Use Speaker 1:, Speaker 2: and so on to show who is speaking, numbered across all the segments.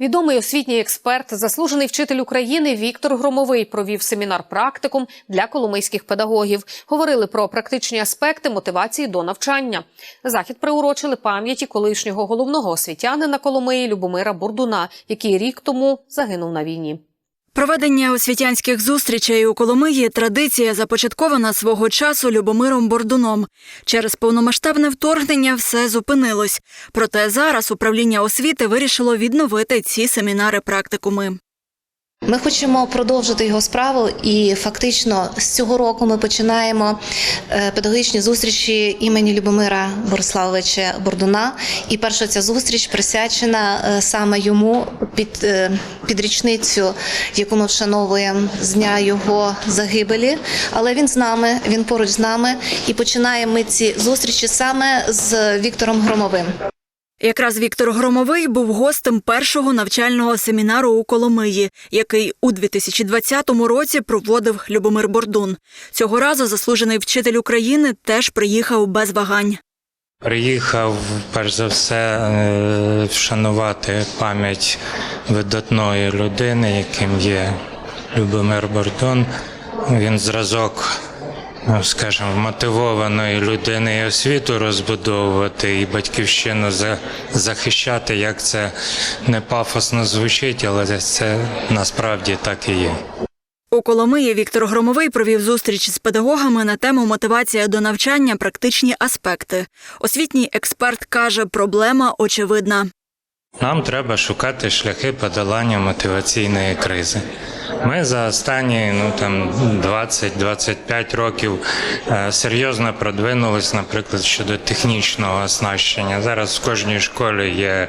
Speaker 1: Відомий освітній експерт, заслужений вчитель України Віктор Громовий провів семінар практикум для коломийських педагогів. Говорили про практичні аспекти мотивації до навчання. Захід приурочили пам'яті колишнього головного освітянина Коломиї Любомира Бурдуна, який рік тому загинув на війні.
Speaker 2: Проведення освітянських зустрічей у Коломиї традиція започаткована свого часу Любомиром Бордуном. Через повномасштабне вторгнення все зупинилось. Проте зараз управління освіти вирішило відновити ці семінари практикуми.
Speaker 3: Ми хочемо продовжити його справу, і фактично з цього року ми починаємо е, педагогічні зустрічі імені Любомира Бориславовича Бордуна. І перша ця зустріч присвячена е, саме йому під, е, під річницю, яку ми вшановуємо з дня його загибелі. Але він з нами, він поруч з нами, і починаємо ми ці зустрічі саме з Віктором Громовим.
Speaker 2: Якраз Віктор Громовий був гостем першого навчального семінару у Коломиї, який у 2020 році проводив Любомир Бордун. Цього разу заслужений вчитель України теж приїхав без вагань.
Speaker 4: Приїхав перш за все е, вшанувати пам'ять видатної людини, яким є Любомир Бордон. Він зразок, скажімо, мотивованої людини і освіту розбудовувати і батьківщину за- захищати, як це не пафосно звучить, але це насправді так і є.
Speaker 2: У Коломиї Віктор Громовий провів зустріч з педагогами на тему мотивація до навчання, практичні аспекти. Освітній експерт каже, проблема очевидна.
Speaker 4: Нам треба шукати шляхи подолання мотиваційної кризи. Ми за останні ну там 20-25 років е, серйозно продвинулись, наприклад, щодо технічного оснащення. Зараз в кожній школі є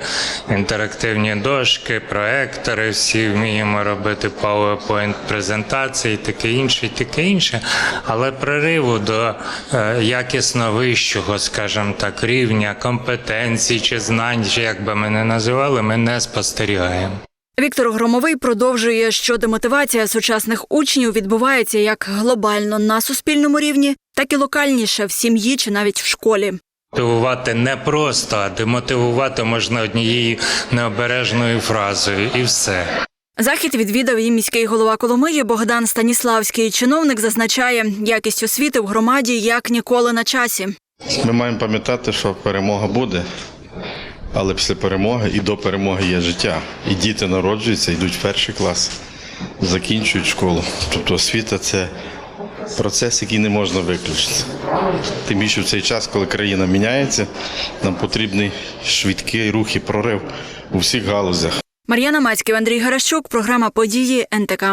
Speaker 4: інтерактивні дошки, проектори, всі вміємо робити PowerPoint презентації, таке інше, таке інше. Але прориву до е, якісно вищого, скажімо так, рівня компетенцій чи знань, чи як би ми не називали, ми не спостерігаємо.
Speaker 2: Віктор Громовий продовжує, що демотивація сучасних учнів відбувається як глобально на суспільному рівні, так і локальніше в сім'ї чи навіть в школі.
Speaker 4: Мотивувати не просто, а демотивувати можна однією необережною фразою, і все.
Speaker 2: Захід відвідав і міський голова Коломиї Богдан Станіславський. Чиновник зазначає, якість освіти в громаді як ніколи на часі.
Speaker 5: Ми маємо пам'ятати, що перемога буде, але після перемоги і до перемоги є життя. І діти народжуються, йдуть в перший клас, закінчують школу. Тобто освіта це процес, який не можна виключити. Тим більше в цей час, коли країна міняється, нам потрібний швидкий рух і прорив у всіх галузях.
Speaker 2: Мар'яна Мацьків, Андрій Гаращук, програма Події НТК.